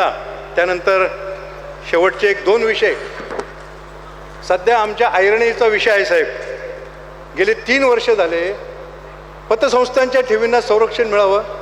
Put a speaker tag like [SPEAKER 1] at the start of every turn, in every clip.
[SPEAKER 1] मंत्रिमंडळा त्यानंतर शेवटचे एक दोन विषय. सध्या आमच्या आयरणीचा विषय आहे साहेब. गेले तीन वर्ष झाले पतसंस्थांच्या ठेवींना संरक्षण मिळावं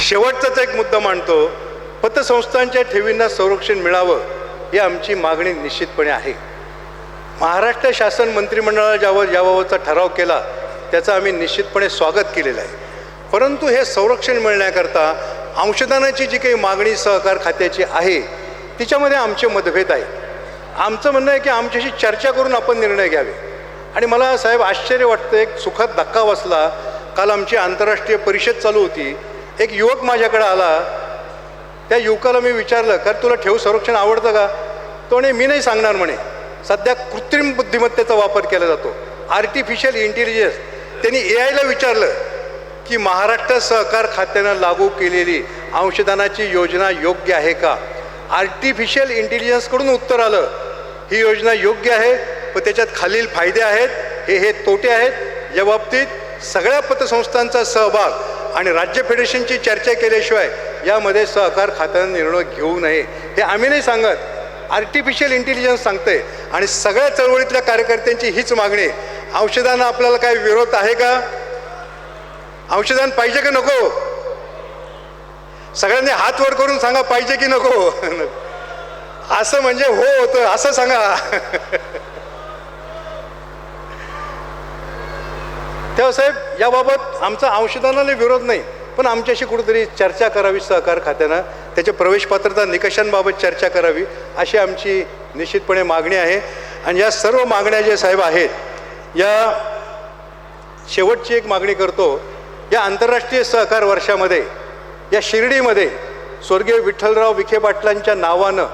[SPEAKER 1] शेवटचाच एक मुद्दा मांडतो पतसंस्थांच्या ठेवींना संरक्षण मिळावं ही आमची मागणी निश्चितपणे आहे. महाराष्ट्र शासन मंत्रिमंडळाला ज्यावर याबाबतचा ठराव केला त्याचं आम्ही निश्चितपणे स्वागत केलेलं आहे. परंतु हे संरक्षण मिळण्याकरता अंशदानाची जी काही मागणी सहकार खात्याची आहे तिच्यामध्ये आमचे मतभेद आहे. आमचं म्हणणं आहे की आमच्याशी चर्चा करून आपण निर्णय घ्यावे. आणि मला साहेब आश्चर्य वाटतं एक सुखात धक्का बसला. काल आमची आंतरराष्ट्रीय परिषद चालू होती. एक युवक माझ्याकडे आला. त्या युवकाला मी विचारलं का तुला ठेव संरक्षण आवडतं का? तो म्हणे मी नाही सांगणार म्हणे. सध्या कृत्रिम बुद्धिमत्तेचा वापर केला जातो. आर्टिफिशियल इंटेलिजन्स त्यांनी ए आयला विचारलं की महाराष्ट्र सहकार खात्यानं लागू केलेली अंशदानाची योजना योग्य आहे का? आर्टिफिशियल इंटेलिजन्सकडून उत्तर आलं ही योजना योग्य आहे व त्याच्यात खालील फायदे आहेत. हे हे तोटे आहेत. या बाबतीत सगळ्या पतसंस्थांचा सहभाग आणि राज्य फेडरेशनची चर्चा केल्याशिवाय यामध्ये सहकार खात्यानं निर्णय घेऊ नये हे आम्ही नाही सांगत. आर्टिफिशियल इंटेलिजन्स सांगते. आणि सगळ्या चळवळीतल्या कार्यकर्त्यांची हीच मागणी. औषधांना आपल्याला काही विरोध आहे का? औषधान पाहिजे का नको? सगळ्यांनी हात वर करून सांगा पाहिजे की नको? असं म्हणजे हो होतं. असं सांगा. तेव्हा साहेब याबाबत आमचा अंशदानाने विरोध नाही पण आमच्याशी कुठेतरी चर्चा करावी सहकार खात्यानं त्याच्या प्रवेश पात्रता निकषांबाबत चर्चा करावी अशी आमची निश्चितपणे मागणी आहे. आणि या सर्व मागण्या ज्या साहेब आहेत या शेवटची एक मागणी करतो या आंतरराष्ट्रीय सहकार वर्षामध्ये या शिर्डीमध्ये स्वर्गीय विठ्ठलराव विखे पाटलांच्या नावानं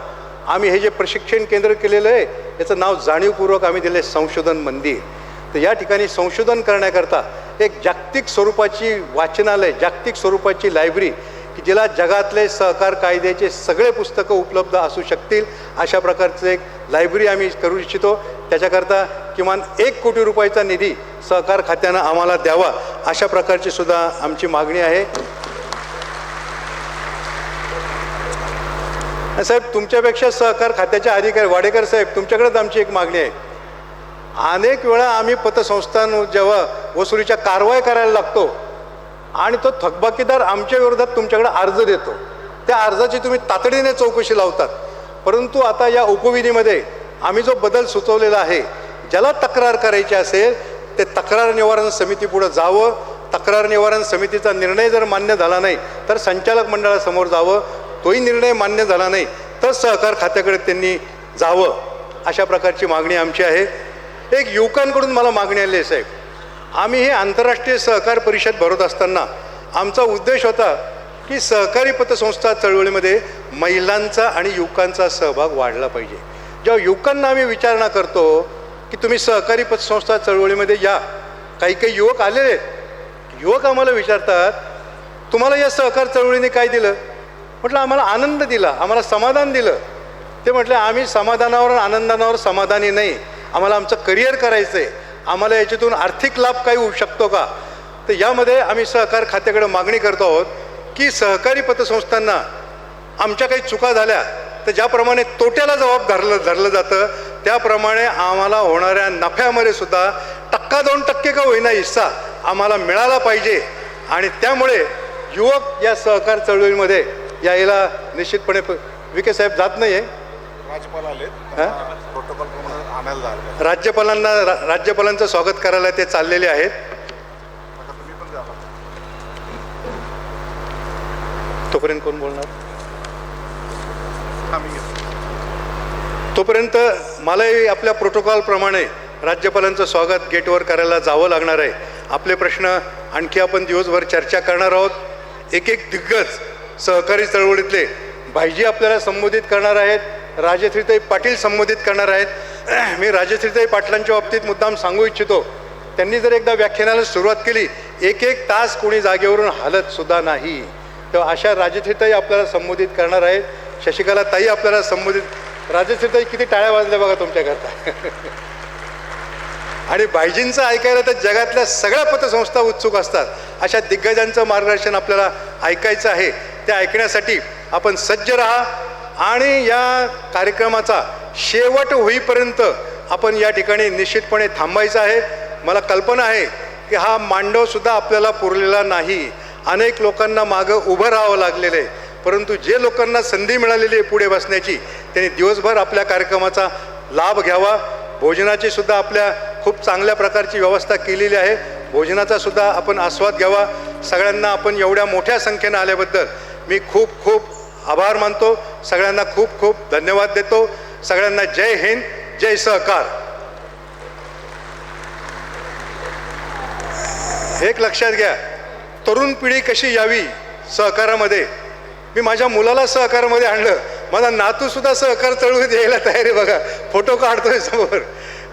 [SPEAKER 1] आम्ही हे जे प्रशिक्षण केंद्र केलेलं आहे याचं नाव जाणीवपूर्वक आम्ही दिले संशोधन मंदिर. तर या ठिकाणी संशोधन करण्याकरता एक जागतिक स्वरूपाची वाचनालय जागतिक स्वरूपाची लायब्ररी की जिला जगातले सहकार कायद्याचे सगळे पुस्तकं उपलब्ध असू शकतील अशा प्रकारचं एक लायब्ररी आम्ही करू इच्छितो. त्याच्याकरता किमान एक कोटी रुपयाचा निधी सहकार खात्यानं आम्हाला द्यावा अशा प्रकारची सुद्धा आमची मागणी आहे. साहेब तुमच्यापेक्षा सहकार खात्याचे अधिकारी वाडेकर साहेब तुमच्याकडेच आमची एक मागणी आहे. अनेक वेळा आम्ही पतसंस्थान जेव्हा वसुलीच्या कारवाई करायला लागतो. आणि तो थकबाकीदार आमच्या विरोधात तुमच्याकडे अर्ज देतो. त्या अर्जाची तुम्ही तातडीने चौकशी लावतात. परंतु आता या उपविधीमध्ये आम्ही जो बदल सुचवलेला आहे ज्याला तक्रार करायची असेल ते तक्रार निवारण समितीपुढं जावं. तक्रार निवारण समितीचा निर्णय जर मान्य झाला नाही तर संचालक मंडळासमोर जावं. तोही निर्णय मान्य झाला नाही तर सहकार खात्याकडे त्यांनी जावं. अशा प्रकारची मागणी आमची आहे. एक युवकांकडून मला मागणी आली आहे साहेब. आम्ही हे आंतरराष्ट्रीय सहकार परिषद भरत असताना आमचा उद्देश होता की सहकारी पतसंस्था चळवळीमध्ये महिलांचा आणि युवकांचा सहभाग वाढला पाहिजे. जेव्हा युवकांना आम्ही विचारणा करतो की तुम्ही सहकारी पतसंस्था चळवळीमध्ये या. काही काही युवक आलेले. आहेत युवक आम्हाला विचारतात तुम्हाला या सहकार चळवळीने काय दिलं? म्हटलं आम्हाला आनंद दिला आम्हाला समाधान दिलं. ते म्हटलं आम्ही समाधानावर आनंदानावर समाधानी नाही. आम्हाला आमचं करिअर करायचं आहे आम्हाला याच्यातून आर्थिक लाभ काही होऊ शकतो का? तर यामध्ये आम्ही सहकार खात्याकडे मागणी करतो आहोत की सहकारी पतसंस्थांना आमच्या काही चुका झाल्या तर ज्याप्रमाणे तोट्याला जबाब धरलं धरलं जातं त्याप्रमाणे आम्हाला होणाऱ्या नफ्यामध्ये सुद्धा टक्का दोन टक्के का होईना हिस्सा आम्हाला मिळाला पाहिजे. आणि त्यामुळे युवक या सहकार चळवळीमध्ये यायला निश्चितपणे विके साहेब जात नाही आहे
[SPEAKER 2] राज्यपाल आले? प्रोटोकॉल प्रमाणे आणायला जायला
[SPEAKER 1] राज्यपालांना रा- राज्यपालांचं स्वागत करायला ते चाललेले आहेत.
[SPEAKER 2] आता तुम्ही पण जा.
[SPEAKER 1] तोपर्यंत कोण बोलणार?
[SPEAKER 2] आम्ही
[SPEAKER 1] तोपर्यंत मलाही आपल्या प्रोटोकॉलप्रमाणे राज्यपालांचं स्वागत गेटवर करायला जावं लागणार आहे. आपले प्रश्न आणखी आपण दिवसभर चर्चा करणार आहोत. एक एक दिग्गज सहकारी चळवळीतले भाईजी आपल्याला संबोधित करणार आहेत. राजश्रीताई पाटील संबोधित करणार आहेत. मी राजश्रीताई पाटलांच्या बाबतीत मुद्दाम सांगू इच्छितो. त्यांनी जर एकदा व्याख्यानाला सुरुवात केली एक एक तास कोणी जागेवरून हालतसुद्धा नाही. तर अशा राजश्रीताई आपल्याला संबोधित करणार आहेत. शशिकला ताई आपल्याला संबोधित राजश्रीताई किती टाळ्या वाजल्या बघा तुमच्याकरता आणि बायजींचं ऐकायला तर जगातल्या सगळ्या पतसंस्था उत्सुक असतात. अशा दिग्गजांचं मार्गदर्शन आपल्याला ऐकायचं आहे. ते ऐकण्यासाठी आपण सज्ज राहा. आणि या कार्यक्रमाचा शेवट होईपर्यंत आपण या ठिकाणी निश्चितपणे थांबायचं आहे. मला कल्पना आहे की हा मांडवसुद्धा आपल्याला पुरलेला नाही. अनेक लोकांना मागं उभं राहावं लागलेलं आहे. परंतु जे लोकांना संधी मिळालेली आहे पुढे बसण्याची त्यांनी दिवसभर आपल्या कार्यक्रमाचा लाभ घ्यावा. भोजनाची सुद्धा आपल्या खूप चांगल्या प्रकारची व्यवस्था केलेली आहे. भोजनाचा सुद्धा आपण आस्वाद घ्यावा. सगळ्यांना आपण एवढ्या मोठ्या संख्येनं आल्याबद्दल मी खूप खूप आभार मानतो. सगळ्यांना खूप खूप धन्यवाद देतो. सगळ्यांना जय हिंद जय सहकार. एक लक्षात घ्या तरुण पिढी कशी यावी सहकारामध्ये? मी माझ्या मुलाला सहकारामध्ये आणलं. माझा नातूसुद्धा सहकार चळवळीत यायला तयार आहे बघा. फोटो काढतोय समोर.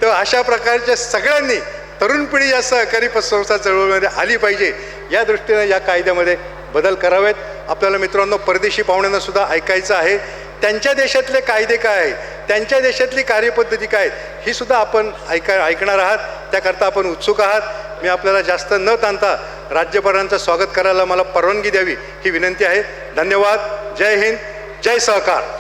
[SPEAKER 1] तेव्हा अशा प्रकारच्या सगळ्यांनी तरुण पिढी या सहकारी पतसंस्था चळवळीमध्ये आली पाहिजे. या दृष्टीने या कायद्यामध्ये बदल करावेत. आपल्याला मित्रांनो परदेशी पाहुण्यांना सुद्धा ऐकायचं आहे. त्यांच्या देशातले कायदे काय त्यांच्या देशातली कार्यपद्धती काय ही सुद्धा आपण ऐका ऐकणार आहात. त्याकरता आपण उत्सुक आहात. मी आपल्याला जास्त न ताणता राज्यपालांचं स्वागत करायला मला परवानगी द्यावी ही विनंती आहे. धन्यवाद. जय हिंद. जय सहकार.